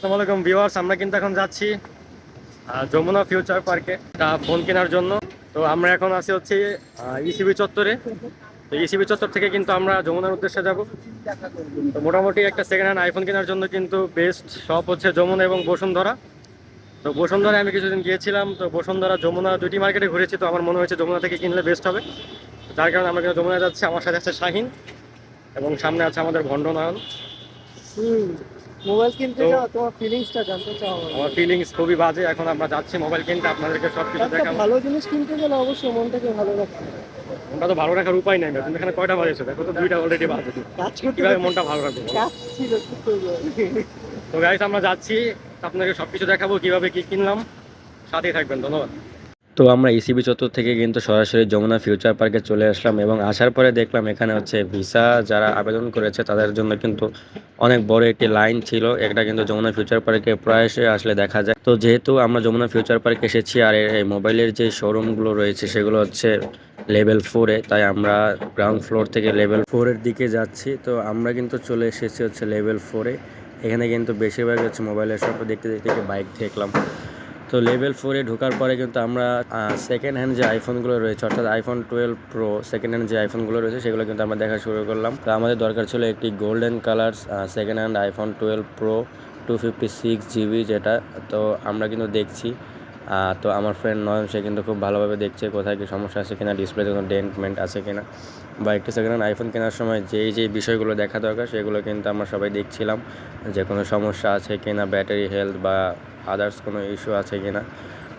আসসালামু আলাইকুম ভিউয়ার্স, আমরা কিন্তু এখন যাচ্ছি যমুনা ফিউচার পার্কে একটা ফোন কেনার জন্য। তো আমরা এখন আছি হচ্ছে ইসিবি চত্বরে। তো ইসিবি চত্বর থেকে কিন্তু আমরা যমুনার উদ্দেশ্যে যাব। তো মোটামুটি একটা সেকেন্ড হ্যান্ড আইফোন কেনার জন্য কিন্তু বেস্ট শপ হচ্ছে যমুনা এবং বসুন্ধরা। তো বসুন্ধরায় আমি কিছুদিন গিয়েছিলাম, তো বসুন্ধরা, যমুনা দুটি মার্কেটে ঘুরেছি, তো আমার মনে হয়েছে যমুনা থেকে কিনলে বেস্ট হবে। যার কারণে আমরা কিন্তু যমুনা যাচ্ছি, আমার সাথে আছে শাহিন এবং সামনে আছে আমাদের ভণ্ডনয়ন। মোবাইল কিনতে যাও তোমার ফিলিংসটা জানতে চাও আমার। ফিলিংস খুবই বাজে এখন আমরা যাচ্ছি মোবাইল কিনতে আপনাদেরকে সব কিছু দেখাবো ভালো জিনিস কিনতে গেলে অবশ্যই মনটাকে ভালো রাখতে। মনটা তো ভালো রাখার উপায় নাই তুমি এখানে কয়টা বাজেছো দেখো তো দুইটা অলরেডি বাজে কীভাবে মনটা ভালো রাখব? তো গাইস আমরা যাচ্ছি আপনাকে সবকিছু দেখাবো কীভাবে কি কিনলাম সাথেই থাকবেন ধন্যবাদ তো আমরা ইসিবি চত্বর থেকে কিন্তু সরাসরি যমুনা ফিউচার পার্কে চলে আসলাম এবং আসার পরে দেখলাম এখানে হচ্ছে ভিসা যারা আবেদন করেছে তাদের জন্য কিন্তু অনেক বড় একটি লাইন ছিল। এটা কিন্তু যমুনা ফিউচার পার্কে প্রায়শই আসলে দেখা যায়। তো যেহেতু আমরা যমুনা ফিউচার পার্কে এসেছি আর এই মোবাইলের যে শোরুমগুলো রয়েছে সেগুলো হচ্ছে লেভেল ফোরে তাই আমরা গ্রাউন্ড ফ্লোর থেকে লেভেল ফোরের দিকে যাচ্ছি। তো আমরা কিন্তু চলে এসেছি হচ্ছে লেভেল ফোরে এখানে কিন্তু বেশিরভাগ হচ্ছে মোবাইলের সব দেখতে দেখতে বাইক দেখলাম। তো লেভেল ফোরে ঢোকার পরে কিন্তু আমরা সেকেন্ড হ্যান্ড যে আইফোনগুলো রয়েছে, অর্থাৎ iPhone twelve pro second hand যে আইফোনগুলো রয়েছে, সেগুলো কিন্তু আমরা দেখা শুরু করলাম। তো আমাদের দরকার ছিল একটি golden colour second hand iPhone twelve pro two fifty six GB যেটা, তো আমরা কিন্তু দেখছি। তো আমার ফ্রেন্ড নয়ন, সে কিন্তু খুব ভালোভাবে দেখছে কোথায় কী সমস্যা আছে কিনা ডিসপ্লে কোনো ডেন্টমেন্ট আছে কিনা, বা একটি সেকেন্ড হ্যান্ড আইফোন কেনার সময় যেই যেই বিষয়গুলো দেখা দরকার, সেগুলো কিন্তু আমরা সবাই দেখছিলাম যে কোনো সমস্যা আছে কিনা ব্যাটারি হেলথ বা আদার্স কোনো ইস্যু আছে কি না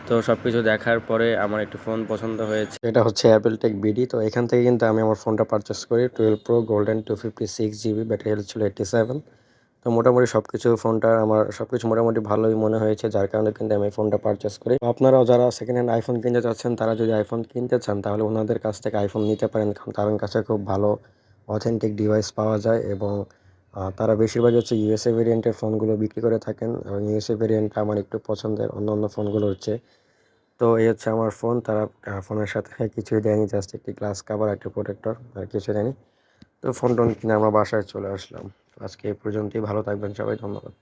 তো সব কিছু দেখার পরে আমার একটু ফোন পছন্দ হয়েছে। এটা হচ্ছে অ্যাপেল টেক বিডি তো এখান থেকে কিন্তু আমি আমার ফোনটা পারচেস করি। Twelve pro golden two fifty six GB battery health ছিল এইটটি সেভেন তো মোটামুটি সব কিছু ফোনটা আমার সব কিছু মোটামুটি ভালোই মনে হয়েছে। যার কারণে কিন্তু আমি ফোনটা পারচেস করি। আপনারাও যারা সেকেন্ড হ্যান্ড আইফোন কিনতে চাচ্ছেন, তারা যদি আইফোন কিনতে চান, তাহলে ওনাদের কাছ থেকে আইফোন নিতে পারেন। কারণ তাদের কাছে খুব ভালো অথেন্টিক ডিভাইস পাওয়া যায় এবং তারা বেশিরভাগ হচ্ছে ইউএসএ ভেরিয়েন্টের ফোনগুলো বিক্রি করে থাকেন এবং ইউএসএ ভেরিয়েন্টটা আমার একটু পছন্দের অন্য অন্য ফোনগুলো হচ্ছে। তো এই হচ্ছে আমার ফোন তারা ফোনের সাথে কিছুই দেয়নি জাস্ট একটি গ্লাস কাভার একটি প্রোটেক্টর আর কিছু দেয়নি। তো ফোন টোন কিনে আমরা বাসায় চলে আসলাম। আজকে এই পর্যন্তই, ভালো থাকবেন সবাই, ধন্যবাদ।